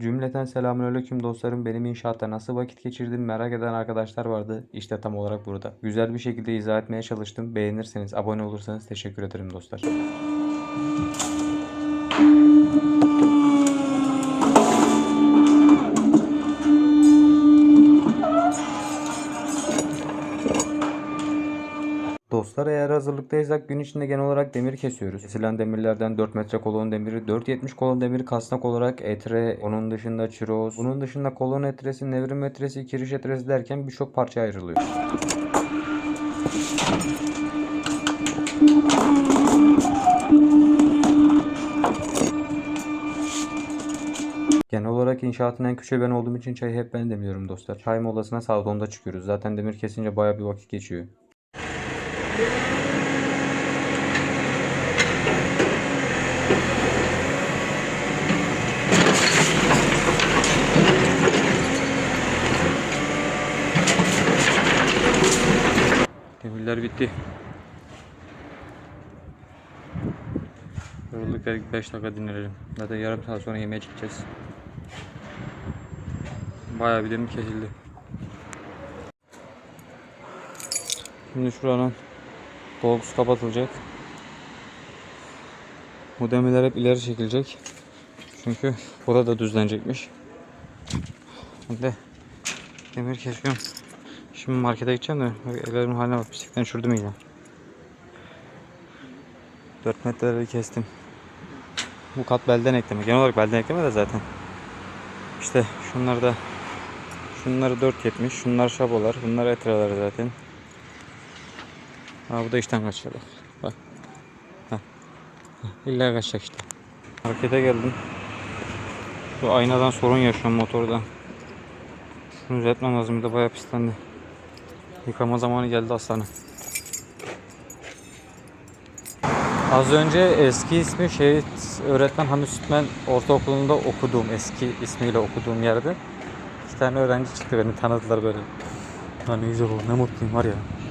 Cümleten selamünaleyküm dostlarım. Benim inşaatta nasıl vakit geçirdim merak eden arkadaşlar vardı. İşte tam olarak burada. Güzel bir şekilde izah etmeye çalıştım. Beğenirseniz, abone olursanız teşekkür ederim dostlar. Dostlar eğer hazırlıktaysak gün içinde genel olarak demir kesiyoruz. Kesilen demirlerden 4 metre kolon demiri, 4.70 kolon demiri kasnak olarak etre, onun dışında çiroz, bunun dışında kolon etresi, nevrim metresi, kiriş etresi derken birçok parça ayrılıyor. Genel olarak inşaatın en küçüğü ben olduğum için çayı hep ben demliyorum dostlar. Çay molasına saat 10'da çıkıyoruz. Zaten demir kesince baya bir vakit geçiyor. Demirler bitti. Yorulduk dedik 5 dakika dinlenelim. Zaten yarım saat sonra yemeğe çıkacağız. Bayağı bir demir kesildi. Şimdi şuranın dolgusu kapatılacak. Bu demirler hep ileri çekilecek. Çünkü burada düzlenecekmiş. Şimdi demir kesiyorum. Şimdi markete gideceğim de ellerimin haline bak pislikten şurdum yine. 4 metreleri kestim. Bu kat belden ekleme. Genel olarak belden ekleme de zaten. İşte şunlar da şunları 4.70. Şunlar şabolar. Bunlar etreler zaten. Ha bu da işten kaçıyor bak. Bak. Heh, İlla kaçacak işte. Markete geldim. Bu aynadan sorun yaşıyorum motorda. Şunu düzeltmem lazım. Bir de bayağı pislendi. Yıkama zamanı geldi aslanım. Az önce eski ismi Şehit Öğretmen Hamit Sütmen Ortaokulu'nda okuduğum, eski ismiyle okuduğum yerde iki tane öğrenci çıktı beni tanıdılar böyle. Ha ne güzel ne mutluyum var ya.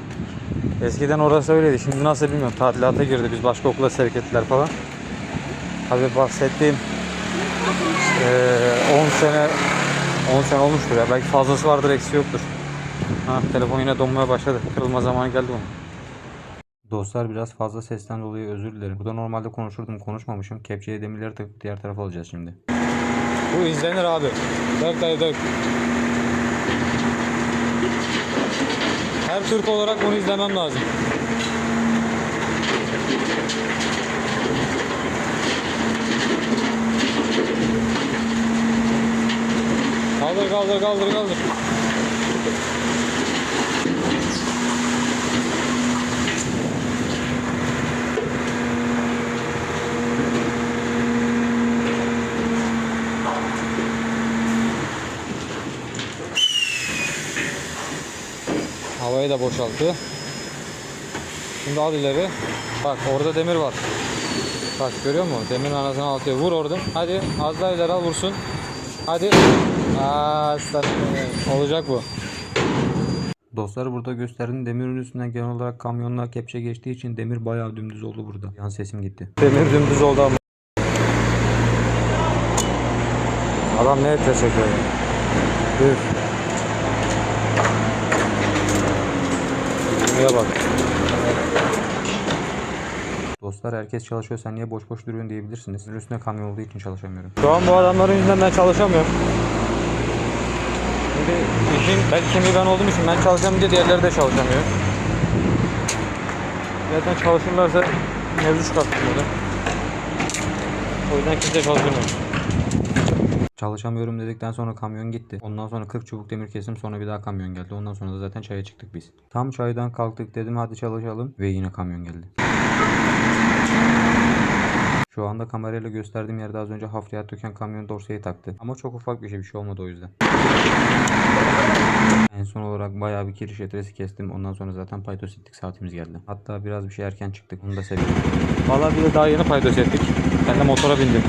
Eskiden orası öyleydi, şimdi nasıl bilmiyorum. Tadilata girdi, biz başka okula sevk ettiler falan. Tabi bahsettiğim eee 10 sene 10 sene olmuştur ya. Belki fazlası vardır, eksi yoktur. Ha, telefon yine donmaya başladı. Kırılma zamanı geldi onun. Dostlar biraz fazla sesten dolayı özür dilerim. Burada normalde konuşurdum konuşmamışım. Kepçeye demirleri takıp diğer tarafa alacağız şimdi. Bu izlenir abi. Dök dayı dök. Her Türk olarak bunu izlemem lazım. Kaldır kaldır kaldır kaldır. Havayı da boşalttı. Şimdi al ileri. Bak orada demir var. Bak görüyor musun? Demirin anasını altıyor. Vur oradan. Hadi az daha ileri al vursun. Hadi. Aa. Olacak bu. Dostlar burada gösterdiğim demirin üstünden genel olarak kamyonlar kepçe geçtiği için demir bayağı dümdüz oldu burada. Yan sesim gitti. Demir dümdüz oldu ama. Adam ne etle çekiyor ya. Üf. Buraya bak. Dostlar herkes çalışıyor sen niye boş boş duruyorsun diyebilirsiniz. Üstüne kamyon olduğu için çalışamıyorum. Şu an bu adamların yüzünden ben çalışamıyorum. Şimdi işin belki kimi ben olduğum için ben çalışacağım diye diğerleri de çalışamıyor. Zaten çalışırlarsa mevzu çıkartmıyor. O yüzden kimse çalışamıyor. Çalışamıyorum dedikten sonra kamyon gitti. Ondan sonra 40 çubuk demir kesim sonra bir daha kamyon geldi. Ondan sonra da zaten çaya çıktık biz. Tam çaydan kalktık dedim hadi çalışalım ve yine kamyon geldi. Şu anda kamerayla gösterdiğim yerde az önce hafriyat döken kamyon dorseyi taktı. Ama çok ufak bir şey bir şey olmadı o yüzden. En son olarak bayağı bir kiriş etresi kestim. Ondan sonra zaten paydos ettik saatimiz geldi. Hatta biraz bir şey erken çıktık. Onu da seviyorum. Valla bir de daha yeni paydos ettik. Ben de motora bindim.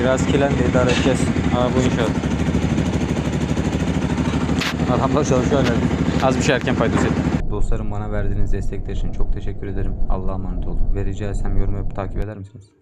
Biraz kilendi idare edeceğiz. Ha bu inşaat. Adamlar çalışıyor hala. Az bir şey erken paydos ettik. Dostlarım bana verdiğiniz destekler için çok teşekkür ederim. Allah'a emanet olun. Ve rica yorum yapıp takip eder misiniz?